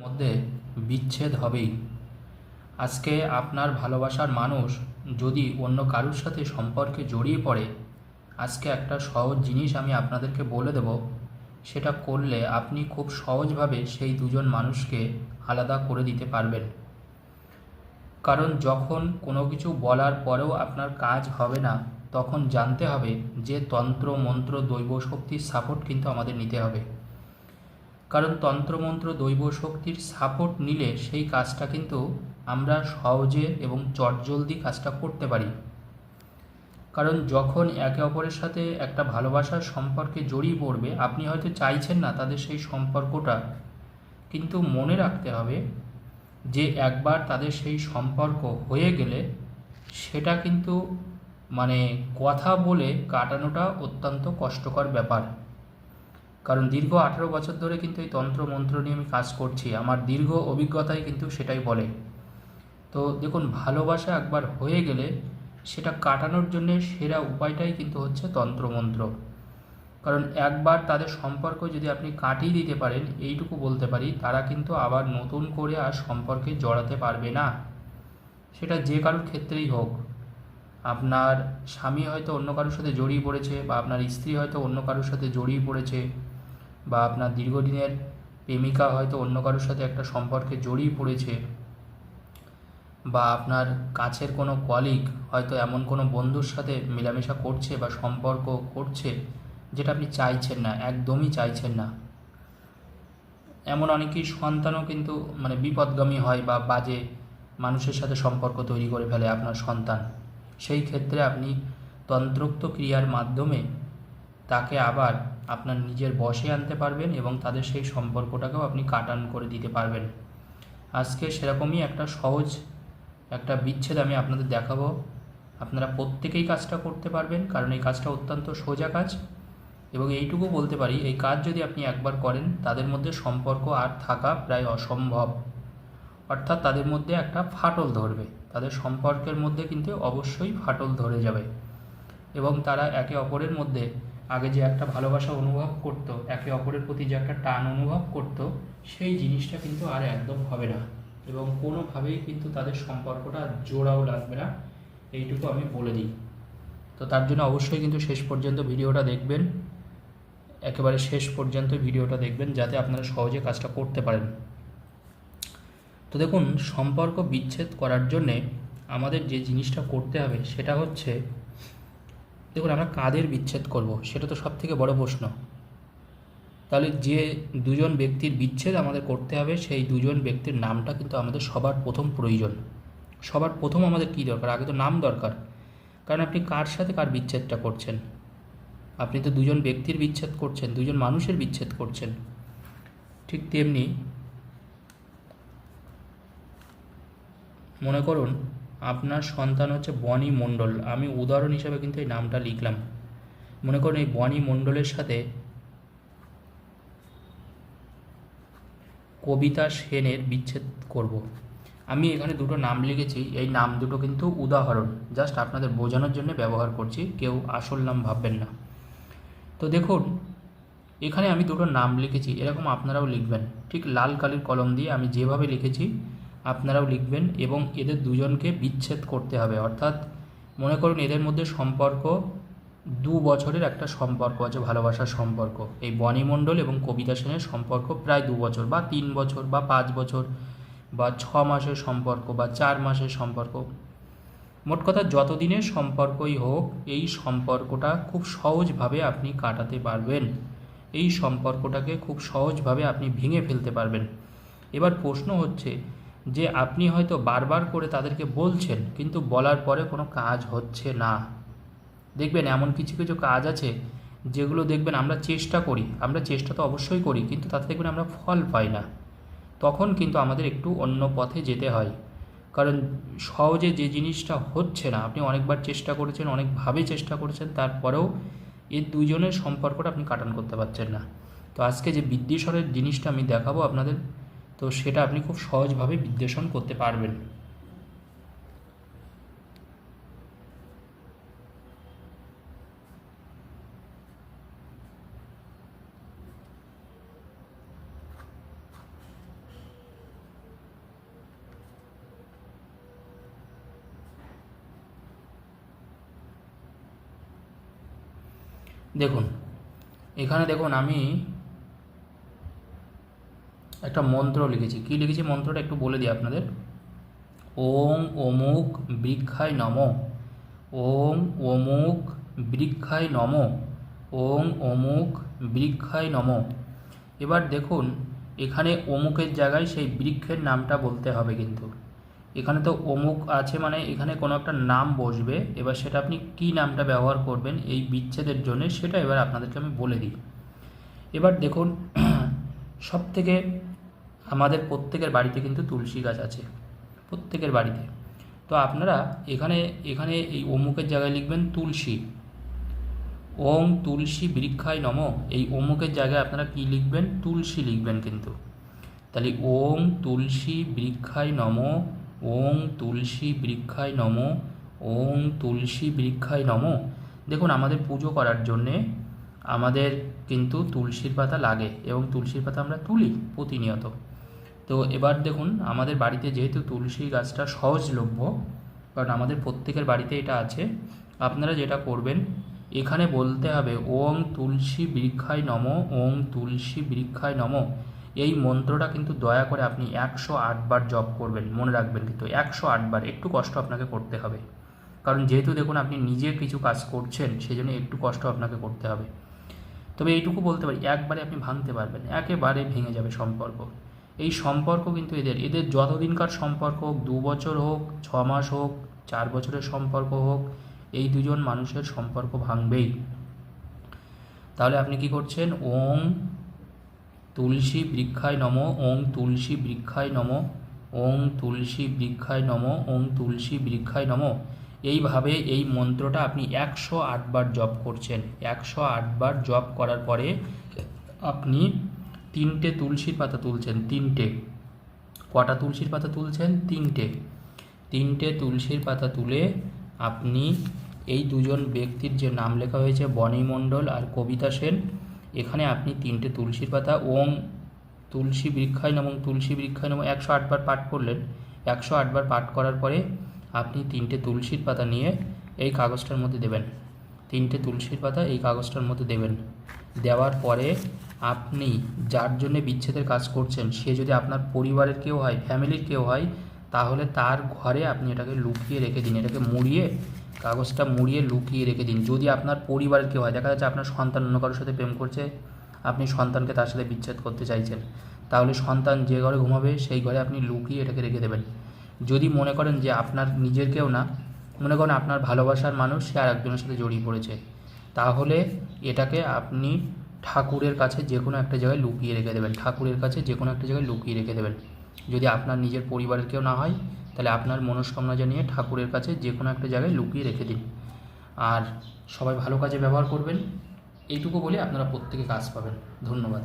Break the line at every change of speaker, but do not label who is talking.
মধ্যে বিচ্ছেদ হবেই। আজকে আপনার ভালোবাসার মানুষ যদি অন্য কারুর সাথে সম্পর্কে জড়িয়ে পড়ে, আজকে একটা সহজ জিনিস আমি আপনাদেরকে বলে দেব। সেটা করলে আপনি খুব সহজভাবে সেই দুজন মানুষকে আলাদা করে দিতে পারবেন। কারণ যখন কোনো কিছু বলার পরেও আপনার কাজ হবে না, তখন জানতে হবে যে তন্ত্র, মন্ত্র দৈব শক্তির সাপোর্ট কিন্তু আমাদের নিতে হবে। কারণ তন্ত্রমন্ত্র দৈব শক্তির সাপোর্ট নিলে সেই কাজটা কিন্তু আমরা সহজে এবং চটজলদি কাজটা করতে পারি। কারণ যখন একে অপরের সাথে একটা ভালোবাসার সম্পর্কে জড়িয়ে পড়বে, আপনি হয়তো চাইছেন না তাদের সেই সম্পর্কটা। কিন্তু মনে রাখতে হবে যে একবার তাদের সেই সম্পর্ক হয়ে গেলে সেটা কিন্তু মানে কথা বলে কাটানোটা অত্যন্ত কষ্টকর ব্যাপার। কারণ দীর্ঘ আঠেরো বছর ধরে কিন্তু এই তন্ত্র মন্ত্র নিয়ে আমি কাজ করছি। আমার দীর্ঘ অভিজ্ঞতাই কিন্তু সেটাই বলে। তো দেখুন, ভালোবাসা একবার হয়ে গেলে সেটা কাটানোর জন্যে সেরা উপায়টাই কিন্তু হচ্ছে তন্ত্রমন্ত্র কারণ একবার তাদের সম্পর্ক যদি আপনি কাটিয়ে দিতে পারেন, এইটুকু বলতে পারি, তারা কিন্তু আবার নতুন করে আর সম্পর্কে জড়াতে পারবে না। সেটা যে কারোর ক্ষেত্রেই হোক। আপনার স্বামী হয়তো অন্য কারোর সাথে জড়িয়ে পড়েছে বা আপনার স্ত্রী হয়তো অন্য কারোর সাথে জড়িয়ে পড়েছে। বা আপনার দীর্ঘদিনের প্রেমিকা হয়তো অন্য কারোর সাথে একটা সম্পর্কে জড়িয়ে পড়েছে বা আপনার কাছের কোনো কলিগ হয়তো এমন কোনো বন্ধুর সাথে মেলামেশা করছে বা সম্পর্ক করছে যেটা আপনি চাইছেন না, একদমই চাইছেন না। এমন অনেকেই সন্তানও কিন্তু মানে বিপদগামী হয় বা বাজে মানুষের সাথে সম্পর্ক তৈরি করে ফেলে আপনার সন্তান। সেই ক্ষেত্রে আপনি তন্ত্রোক্ত ক্রিয়ার মাধ্যমে তাকে আবার আপনার নিজের বশে আনতে পারবেন এবং তাদের সেই সম্পর্কটাকেও আপনি কাটান করে দিতে পারবেন। আজকে সেরকমই একটা সহজ, একটা বিচ্ছেদ আমি আপনাদের দেখাবো। আপনারা প্রত্যেকেই কাজটা করতে পারবেন, কারণ এই কাজটা অত্যন্ত সোজা কাজ। এবং এইটুকু বলতে পারি, এই কাজ যদি আপনি একবার করেন, তাদের মধ্যে সম্পর্ক আর থাকা প্রায় অসম্ভব। অর্থাৎ তাদের মধ্যে একটা ফাটল ধরবে। তাদের সম্পর্কের মধ্যে কিন্তু অবশ্যই ফাটল ধরে যাবে। এবং তারা একে অপরের মধ্যে আগে যে একটা ভালোবাসা অনুভব করত, একে অপরের প্রতি যে একটা টান অনুভব করত, সেই জিনিসটা কিন্তু আর একদম হবে না। এবং কোনোভাবেই কিন্তু তাদের সম্পর্কটা জোড়াও লাগবে না। এইটুকু আমি বলে দিই। তো তার জন্য অবশ্যই কিন্তু শেষ পর্যন্ত ভিডিওটা দেখবেন। একেবারে শেষ পর্যন্ত ভিডিওটা দেখবেন, যাতে আপনারা সহজে কাজটা করতে পারেন। তো দেখুন, সম্পর্ক বিচ্ছেদ করার জন্যে আমাদের যে জিনিসটা করতে হবে, সেটা হচ্ছে দেখুন, আমরা কাদের বিচ্ছেদ করব, সেটা তো সব থেকে বড় প্রশ্ন। তাহলে যে দুজন ব্যক্তির বিচ্ছেদ আমাদের করতে হবে, সেই দুজন ব্যক্তির নামটা কিন্তু আমাদের সবার প্রথম প্রয়োজন। সবার প্রথম আমাদের কী দরকার? আগে তো নাম দরকার। কারণ আপনি কার সাথে কার বিচ্ছেদটা করছেন? আপনি তো দুজন ব্যক্তির বিচ্ছেদ করছেন, দুজন মানুষের বিচ্ছেদ করছেন। ঠিক তেমনি মনে করুন আপনার সন্তান হচ্ছে বনি মণ্ডল। আমি উদাহরণ হিসাবে কিন্তু এই নামটা লিখলাম। মনে করুন এই বনি মণ্ডলের সাথে কবিতা সেনের বিচ্ছেদ করব। আমি এখানে দুটো নাম লিখেছি। এই নাম দুটো কিন্তু উদাহরণ। জাস্ট আপনাদের বোঝানোর জন্য ব্যবহার করছি। কেউ আসল নাম ভাববেন না। তো দেখুন, এখানে আমি দুটো নাম লিখেছি। এরকম আপনারাও লিখবেন। ঠিক লাল কালির কলম দিয়ে আমি যেভাবে লিখেছি আপনারাও লিখবেন এবং এদের দুজনকে বিচ্ছেদ করতে হবে। অর্থাৎ মনে করুন এদের মধ্যে সম্পর্ক দু বছরের একটা সম্পর্ক আছে, ভালোবাসার সম্পর্ক। এই বনিমণ্ডল এবং কবিতা সেনের সম্পর্ক প্রায় দু বছর বা তিন বছর বা পাঁচ বছর বা ছ মাসের সম্পর্ক বা চার মাসের সম্পর্ক। মোট কথা যতদিনের সম্পর্কই হোক, এই সম্পর্কটা খুব সহজভাবে আপনি কাটাতে পারবেন। এই সম্পর্কটাকে খুব সহজভাবে আপনি ভেঙে ফেলতে পারবেন। এবার প্রশ্ন হচ্ছে যে আপনি হয়তো বারবার করে তাদেরকে বলছেন, কিন্তু বলার পরে কোনো কাজ হচ্ছে না। দেখবেন এমন কিছু কিছু কাজ আছে যেগুলো দেখবেন আমরা চেষ্টা করি, আমরা চেষ্টা তো অবশ্যই করি, কিন্তু তাতে দেখবেন আমরা ফল পাই না। তখন কিন্তু আমাদের একটু অন্য পথে যেতে হয়। কারণ সহজে যে জিনিসটা হচ্ছে না, আপনি অনেকবার চেষ্টা করেছেন অনেকভাবে চেষ্টা করেছেন, তারপরেও এর দুজনের সম্পর্কটা আপনি কাটান করতে পারছেন না। তো আজকে যে বিদ্বেষণের জিনিসটা আমি দেখাবো আপনাদের তো সেটা আপনি খুব সহজভাবে বিশ্লেষণ করতে পারবেন। দেখুন এখানে দেখুন আমি একটা মন্ত্র লিখেছি। কি লিখেছি মন্ত্রটা একটু বলে দিই আপনাদের? ওং অমুক বৃক্ষায় নম। ওং অমুক বৃক্ষায় নম। ওং অমুক বৃক্ষায় নম। এবার দেখুন, এখানে অমুকের জায়গায় সেই বৃক্ষের নামটা বলতে হবে কিন্তু। এখানে তো অমুক আছে মানে এখানে কোনো একটা নাম বসবে। এবার সেটা আপনি কী নামটা ব্যবহার করবেন, এই বিচ্ছেদের জন্য সেটা এবার আপনাদেরকে আমি বলে দিই। এবার দেখুন সব থেকে আমাদের প্রত্যেকের বাড়িতে কিন্তু তুলসী গাছ আছে, প্রত্যেকের বাড়িতে। তো আপনারা এখানে এখানে এই অমুকের জায়গায় লিখবেন তুলসী। ওম তুলসী বৃক্ষায় নম। এই অমুকের জায়গায় আপনারা কি লিখবেন? তুলসী লিখবেন কিন্তু। তাহলে ওম তুলসী বৃক্ষায় নম, ওম তুলসী বৃক্ষায় নম, ওম তুলসী বৃক্ষায় নম। দেখুন, আমাদের পুজো করার জন্যে আমাদের কিন্তু তুলসীর পাতা লাগে এবং তুলসীর পাতা আমরা তুলি প্রতিনিয়ত। তো এবার দেখুন, আমাদের বাড়িতে যেহেতু তুলসী গাছটা সহজলভ্য, কারণ আমাদের প্রত্যেকের বাড়িতে এটা আছে, আপনারা যেটা করবেন, এখানে বলতে হবে, ওং তুলসী বৃক্ষায় নম, ওং তুলসী বৃক্ষায় নম। এই মন্ত্রটা কিন্তু দয়া করে আপনি একশো আটবার জপ করবেন, মনে রাখবেন কিন্তু, একশো আটবার একটু কষ্ট আপনাকে করতে হবে। কারণ যেহেতু দেখুন, আপনি নিজে কিছু কাজ করছেন সেই জন্য একটু কষ্ট আপনাকে করতে হবে। তবে এইটুকু বলতে পারি, একবারে আপনি ভাঙতে পারবেন একেবারে ভেঙে যাবে সম্পর্ক। এই সম্পর্ক কিন্তু এদের। এদের যতদিনকার সম্পর্ক হোক, দু বছর হোক, ছ মাস হোক, চার বছরের সম্পর্ক হোক, এই দুজন মানুষের সম্পর্ক ভাঙবেই। তাহলে আপনি কি করছেন? ওং তুলসী বৃক্ষায় নম, ওং তুলসী বৃক্ষায় নম, ওং তুলসী বৃক্ষায় নম, ওং তুলসী বৃক্ষায় নম। এইভাবে এই মন্ত্রটা আপনি একশো আটবার জপ করছেন। একশো আটবার জপ করার পরে আপনি তিনটে তুলসীর পাতা তুলছেন, তিনটে। কটা তুলসীর পাতা তুলছেন? তিনটে। তিনটে তুলসীর পাতা তুলে আপনি এই দুজন ব্যক্তির যে নাম লেখা হয়েছে, বনি মণ্ডল আর কবিতা সেন, এখানে আপনি তিনটে তুলসীর পাতা, ওং তুলসী বৃক্ষায় এবং তুলসী বৃক্ষায় নাম একশো আটবার পাঠ করলেন। একশো আটবার পাঠ করার পরে আপনি তিনটে তুলসীর পাতা নিয়ে এই কাগজটার মধ্যে দেবেন। তিনটে তুলসীর পাতা এই কাগজটার মধ্যে দেবেন। দেওয়ার পরে আপনি যার জন্য বিচ্ছেদের কাজ করছেন, সে যদি আপনার পরিবারের কেউ হয়, ফ্যামিলির কেউ হয়, তাহলে তার ঘরে আপনি এটাকে লুকিয়ে রেখে দিন। এটাকে মুড়িয়ে, কাগজটা মুড়িয়ে লুকিয়ে রেখে দিন। যদি আপনার পরিবারের কেউ হয়, দেখা যাচ্ছে আপনার সন্তান অন্য কারোর সাথে প্রেম করছে, আপনি সন্তানকে তার সাথে বিচ্ছেদ করতে চাইছেন, তাহলে সন্তান যে ঘরে ঘুমাবে, সেই ঘরে আপনি লুকিয়ে এটাকে রেখে দেবেন। যদি মনে করেন যে আপনার নিজের কেউ না, মনে করেন আপনার ভালোবাসার মানুষ, সে আর একজনের সাথে জড়িয়ে পড়েছে, তাহলে এটাকে আপনি ঠাকুরের কাছে যে কোনো একটা জায়গায় লুকিয়ে রেখে দেবেন। ঠাকুরের কাছে যে কোনো একটা জায়গায় লুকিয়ে রেখে দেবেন। যদি আপনার নিজের পরিবারের কেউ না হয়, তাহলে আপনার মনস্কামনা জানিয়ে ঠাকুরের কাছে যে কোনো একটা জায়গায় লুকিয়ে রেখে দিন। আর সবাই ভালো কাজে ব্যবহার করবেন। এইটুকু বলে আপনারা প্রত্যেকে কাজ পাবেন। ধন্যবাদ।